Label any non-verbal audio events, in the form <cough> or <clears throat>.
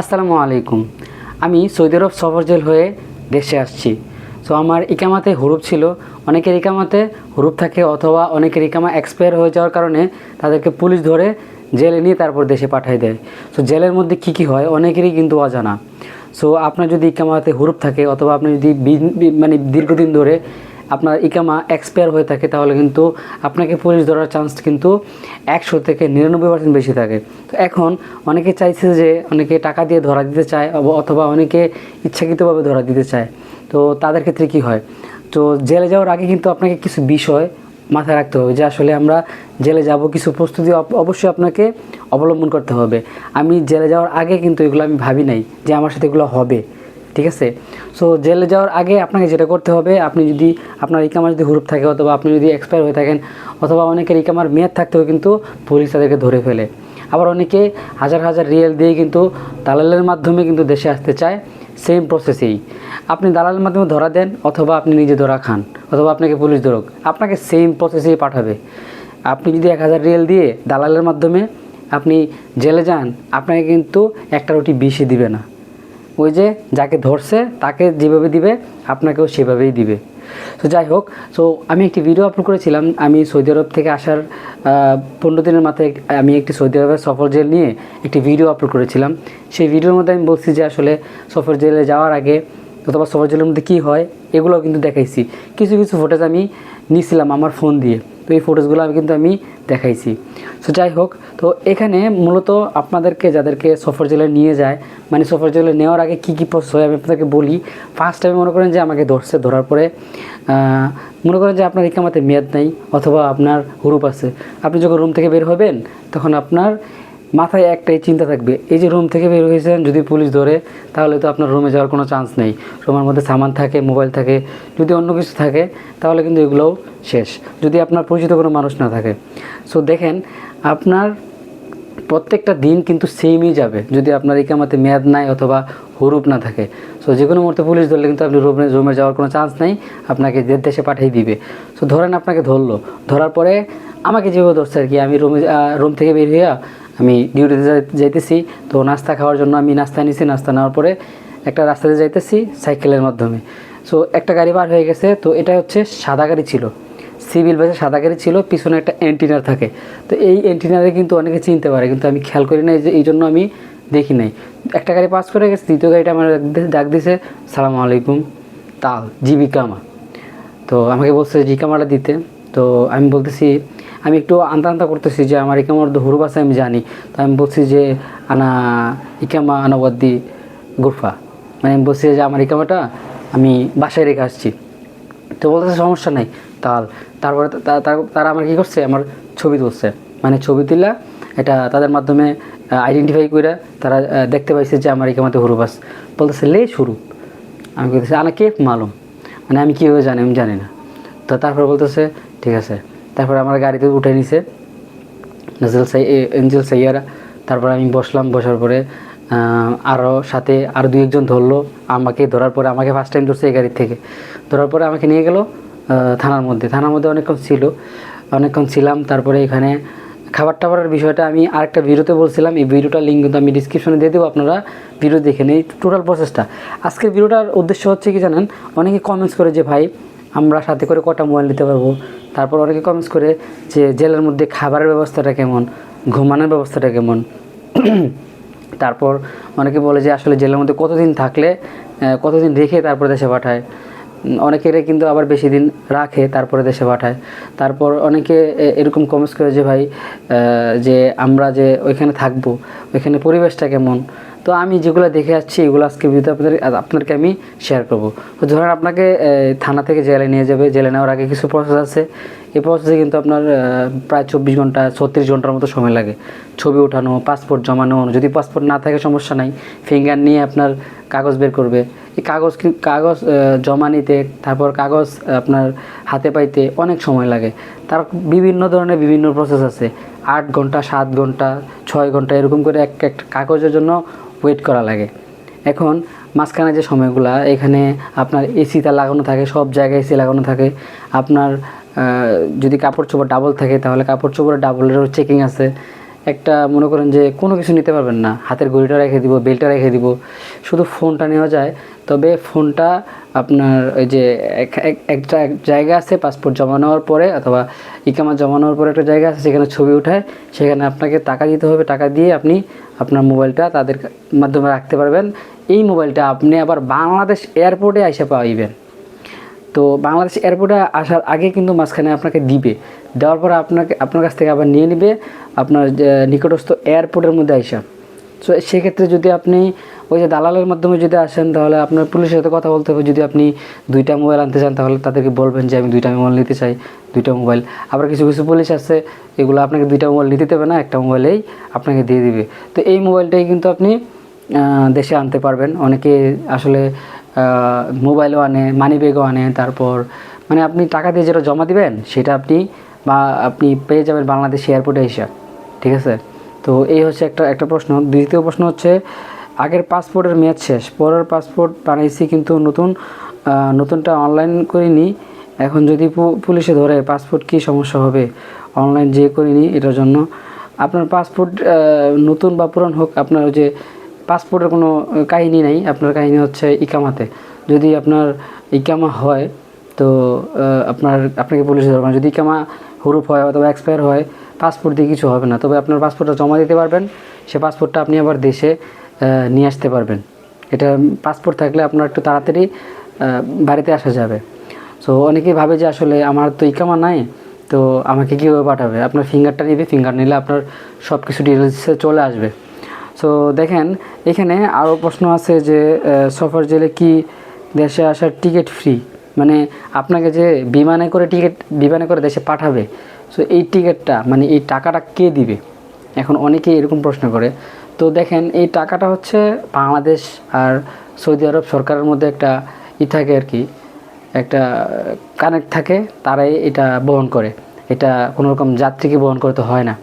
আসসালামু আলাইকুম। আমি সৌদি আরব সফর জেল হয়ে দেশে আসছি। সো আমার ইকামাতে হুরুপ ছিল। অনেকের ইকামাতে হুরুপ থাকে অথবা অনেকের ইকামা এক্সপায়ার হয়ে যাওয়ার কারণে তাদেরকে পুলিশ ধরে জেলে নিয়ে তারপর দেশে পাঠিয়ে দেয়। সো জেলের মধ্যে কী কী হয় অনেকেরই কিন্তু অজানা। সো আপনার যদি ইকামাতে হুরুপ থাকে অথবা আপনি যদি মানে দীর্ঘদিন ধরে আপনার ইকামা এক্সপায়ার হয়ে থাকে, তাহলে কিন্তু আপনাকে পুলিশ ধরার চান্স কিন্তু একশো থেকে নিরানব্বই পার্সেন্ট বেশি থাকে। তো এখন অনেকে চাইছে যে অনেকে টাকা দিয়ে ধরা দিতে চায় অথবা অনেকে ইচ্ছাকৃতভাবে ধরা দিতে চায়। তো তাদের ক্ষেত্রে কি হয়? তো জেলে যাওয়ার আগে কিন্তু আপনাকে কিছু বিষয় মাথায় রাখতে হবে যে আসলে আমরা জেলে যাব, কিছু প্রস্তুতি অব- অবশ্যই আপনাকে অবলম্বন করতে হবে। আমি জেলে যাওয়ার আগে কিন্তু এগুলো আমি ভাবি নাই যে আমার সাথে এগুলো হবে। ঠিক আছে? সো জেলে যাওয়ার আগে আপনাকে যেটা করতে হবে, আপনি যদি আপনার ইকামার যদি হুরুপ থাকে অথবা আপনি যদি এক্সপায়ার হয়ে থাকেন, অথবা অনেকের ইকামার মেয়াদ থাকতেও কিন্তু পুলিশ তাদেরকে ধরে ফেলে। আবার অনেকে হাজার হাজার রিয়েল দিয়ে কিন্তু দালালের মাধ্যমে কিন্তু দেশে আসতে চায় সেম প্রসেসেই আপনি দালালের মাধ্যমে ধরা দেন অথবা আপনি নিজে ধরা খান, অথবা আপনাকে পুলিশ ধরুক। আপনাকে সেম প্রসেসেই পাঠাবে। আপনি যদি এক হাজার রিয়েল দিয়ে দালালের মাধ্যমে আপনি জেলে যান, আপনাকে কিন্তু একটা রুটি বেশি দিবে না। ওই যে যাকে ধরছে, তাকে যেভাবে দিবে, আপনাকেও সেভাবেই দিবে। তো যাই হোক সো আমি একটি ভিডিও আপলোড করেছিলাম। আমি সৌদি আরব থেকে আসার পনেরো দিনের মাথায় আমি একটি সৌদি আরবের সফর জেল নিয়ে একটি ভিডিও আপলোড করেছিলাম। সেই ভিডিওর মধ্যে আমি বলছি যে আসলে সফর জেলে যাওয়ার আগে অথবা সফর জেলের মধ্যে কী হয় এগুলোও কিন্তু দেখাইছি। কিছু কিছু ফুটেজ আমি নিয়েছিলাম আমার ফোন দিয়ে। তো এই ফটোজগুলো আমি কিন্তু আমি দেখাইছি। সো যাই হোক, তো এখানে মূলত আপনাদেরকে, যাদেরকে সফর জেলে নিয়ে যায় মানে সফর জেলে নেওয়ার আগে কী কী প্রসেস হয় আমি আপনাদেরকে বলি। ফার্স্ট টাইম মনে করেন যে আমাকে ধরছে, ধরার পরে মনে করেন যে আপনার ইকামাতে মেয়াদ নেই অথবা আপনার হুরুপ আছে। আপনি যখন রুম থেকে বের হবেন, তখন আপনার মাথায় একটাই চিন্তা থাকবে, এই যে রুম থেকে বের হয়েছেন, যদি পুলিশ ধরে, তাহলে তো আপনার রুমে যাওয়ার কোনো চান্স নেই। রুমের মধ্যে সামান থাকে মোবাইল থাকে, যদি অন্য কিছু থাকে, তাহলে কিন্তু এগুলোও শেষ। যদি আপনার পরিচিত কোনো মানুষ না থাকে। সো দেখেন, আপনার প্রত্যেকটা দিন কিন্তু সেমই যাবে, যদি আপনার ইকামাতে মেয়াদ নাই অথবা হুরুপ না থাকে। সো যে কোনো মুহূর্তে পুলিশ ধরলে কিন্তু আপনি রুমে রুমে যাওয়ার কোনো চান্স নেই, আপনাকে যে দেশে পাঠিয়ে দিবে। সো ধরেন আপনাকে ধরলো, ধরার পরে আমাকে যেভাবে ধরছে আর কি, আমি রুমে রুম থেকে বের হইয়া আমি ডিউটিতে যাইতেছি, তো নাস্তা খাওয়ার জন্য আমি নাস্তা নিছি, নাস্তা নেওয়ার পরে একটা রাস্তাতে যাইতেছি সাইকেলের মাধ্যমে। সো একটা গাড়ি বার হয়ে গেছে, তো এটা হচ্ছে সাদা গাড়ি ছিল। সিভিল বাসে সাদা গাড়ি ছিল, পিছনে একটা অ্যান্টিনার থাকে। তো এই অ্যান্টিনারে কিন্তু অনেকে চিনতে পারে, কিন্তু আমি খেয়াল করি না যে এই জন্য আমি দেখি নাই। একটা গাড়ি পাস করে গেছে, দ্বিতীয় গাড়িটা আমার ডাক দিছে সালাম আলাইকুম, তাল জিবিকামা তো আমাকে বলছে জিকামাটা দিতে। তো আমি বলতেছি আমি একটু আন্তা আন্তা করতেছি যে আমার ইকামার হুরুব আছে, আমি জানি। তো আমি বলছি যে, আনা ইকামা আনাবাদ্দি গুরফা। মানে আমি বলছি যে, আমার ইকামাটা আমি বাসায় রেখে আসছি। তো বলতেছে, সমস্যা নাই। তাল, তারপরে তারা আমার কী করছে? আমার ছবি তুলছে। মানে ছবি তুলা এটা তাদের মাধ্যমে আইডেন্টিফাই করে তারা দেখতে পাইছে যে আমার ইকামাতে হুরুবাস বলতেছে, লে শুরু আমি বলতেছি আনা কে? মালুম। মানে আমি কীভাবে জানি? আমি জানি না। তো তারপর বলতেছে, ঠিক আছে। তারপর আমার গাড়িতে উঠে নিছে। নাজেল সাই এঞ্জেল সাইয়ারা। তারপর আমি বসলাম, বসার পরে আরও সাথে আর দুই একজন ধরলো আমাকে। ধরার পরে আমাকে ফার্স্ট টাইম ধরছে এই গাড়ি থেকে। ধরার পরে আমাকে নিয়ে গেল থানার মধ্যে। থানার মধ্যে অনেকক্ষণ ছিল। অনেকক্ষণ ছিলাম, তারপরে এখানে খাবার টাবারের বিষয়টা আমি আরেকটা ভিডিওতে বলছিলাম। এই ভিডিওটার লিঙ্ক কিন্তু আমি ডিসক্রিপশনে দিয়ে দেবো, আপনারা ভিডিও দেখে নিন। এই টোটাল প্রসেসটা আজকের ভিডিওটার উদ্দেশ্য হচ্ছে কি জানেন? অনেকে কমেন্টস করে যে, ভাই আমরা সাথে করে কটা মোবাইল নিতে পারব। তারপর অনেকে কমেন্টস করে যে, জেলের মধ্যে খাবারের ব্যবস্থাটা কেমন? ঘুমানোর ব্যবস্থাটা কেমন? <clears throat> তারপর অনেকে বলে যে, আসলে জেলের মধ্যে কতদিন থাকলে কতদিন রেখে তারপর দেশে পাঠায়? অনেকেরে কিন্তু আবার বেশি দিন রাখে, তারপরে দেশে পাঠায়। তারপর অনেকে এরকম কমেন্টস করে যে, ভাই যে, আমরা যে, ওইখানে থাকব, ওইখানে পরিবেশটা কেমন? তো আমি যেগুলো দেখে আসছি, এগুলো আজকে ভিডিওতে আপনাদের আপনাদেরকে আমি শেয়ার করব। তো ধরেন আপনাকে থানা থেকে জেলে নিয়ে যাবে। জেলে নেওয়ার আগে কিছু প্রসেস আছে। এই প্রসেসে কিন্তু আপনার প্রায় চব্বিশ ঘণ্টা, ছত্রিশ ঘণ্টার মতো সময় লাগে। ছবি ওঠানো পাসপোর্ট জমানো, যদি পাসপোর্ট না থাকে সমস্যা নাই। ফিঙ্গার নিয়ে আপনার কাগজ বের করবে। এই কাগজ কাগজ জমা নিতে, তারপর কাগজ আপনার হাতে পাইতে অনেক সময় লাগে। তার বিভিন্ন ধরনের বিভিন্ন প্রসেস আছে। আট ঘণ্টা, সাত ঘণ্টা, ছয় ঘণ্টা, এরকম করে এক একটা কাগজের জন্য ওয়েট করা লাগে। এখন মাঝখানে যে সময়গুলা, এখানে আপনার এসিটা লাগানো থাকে, সব জায়গায় এসি লাগানো থাকে। আপনার যদি কাপড় চোপড় ডাবল থাকে, তাহলে কাপড় চোপড় ডাবলেরও চেকিং আছে। একটা মনে করেন যে কোনো কিছু নিতে পারবেন না। হাতের ঘড়িটা রেখে দিব বেলটা রেখে দিব। শুধু ফোনটা নেওয়া যায়। তবে ফোনটা আপনার ওই যে এক- এক- একটা এক জায়গা আছে পাসপোর্ট জমা নেওয়ার পরে, অথবা ইকামা জমা নেওয়ার পরে একটা জায়গা আছে, সেখানে ছবি উঠায়, সেখানে আপনাকে টাকা দিতে হবে, টাকা দিয়ে আপনি আপনার মোবাইলটা তাদের মাধ্যমে রাখতে পারবেন। এই মোবাইলটা আপনি আবার বাংলাদেশ এয়ারপোর্টে এসে পাইবেন। তো বাংলাদেশ এয়ারপোর্টে আসার আগে কিন্তু মাঝখানে আপনাকে দিবে। দেওয়ার পরে আপনাকে, আপনার কাছ থেকে আবার নিয়ে নিবে, আপনার নিকটস্থ এয়ারপোর্টের মধ্যে আইসা। তো সেক্ষেত্রে যদি আপনি ওই যে দালালের মাধ্যমে যদি আসেন, তাহলে আপনার পুলিশের সাথে কথা বলতে হবে। যদি আপনি দুইটা মোবাইল আনতে চান, তাহলে তাদেরকে বলবেন যে, আমি দুইটা মোবাইল নিতে চাই, দুইটা মোবাইল। আবার কিছু কিছু পুলিশ আছে, এগুলো আপনাকে দুইটা মোবাইল নিতে দেবে না, একটা মোবাইলেই আপনাকে দিয়ে দিবে। তো এই মোবাইলটাই কিন্তু আপনি দেশে আনতে পারবেন। অনেকে আসলে মোবাইলও আনে মানি ব্যাগও আনে, তারপর মানে আপনি টাকা দিয়ে যেটা জমা দিবেন, সেটা আপনি বা আপনি পেয়ে যাবেন বাংলাদেশ এয়ারপোর্টে এসে। ঠিক আছে? তো এই হচ্ছে একটা একটা প্রশ্ন। দ্বিতীয় প্রশ্ন হচ্ছে, আগের পাসপোর্টের মেয়াদ শেষ, পরের পাসপোর্ট বানাইছি কিন্তু নতুন নতুনটা অনলাইন করিনি। এখন যদি পুলিশে ধরে, পাসপোর্ট কী সমস্যা হবে? অনলাইন যে করিনি, এটার জন্য। আপনার পাসপোর্ট নতুন বা পুরান হোক, আপনার যে পাসপোর্টের কোনো কাহিনী নাই। আপনার কাহিনী হচ্ছে ইকামাতে। যদি আপনার ইকামা হয়, তো আপনার, আপনাকে পুলিশে ধরবে যদি ইকামা হুরুপ হয় অথবা এক্সপায়ার হয় পাসপোর্ট দিয়ে কিছু হবে না। তবে আপনার পাসপোর্টটা জমা দিতে পারবেন, সে পাসপোর্টটা আপনি আবার দেশে নিয়ে আসতে পারবেন। এটা পাসপোর্ট থাকলে আপনার একটু তাড়াতাড়ি বাড়িতে আসা যাবে। সো অনেকেই ভাবে যে আসলে আমার তো ইকামা নাই, তো আমাকে কীভাবে পাঠাবে? আপনার ফিঙ্গারটা নিবে ফিঙ্গার নিলে আপনার সব কিছু ডিটেলসে চলে আসবে। সো দেখেন, এখানে আরও প্রশ্ন আছে যে সফর জেলে কি দেশে আসার টিকিট ফ্রি মানে আপনাকে যে বিমানে করে টিকিট বিমানে করে দেশে পাঠাবে সো এই টিকিটটা মানে এই টাকাটা কে দিবে? এখন অনেকেই এরকম প্রশ্ন করে। তো দেখেন, এই টাকাটা হচ্ছে বাংলাদেশ আর সৌদি আরব সরকারের মধ্যে একটা ই থাকে আর কি, একটা কানেক্ট থাকে, তারাই এটা বহন করে। এটা কোনো রকম যাত্রীকে বহন করতে হয় না।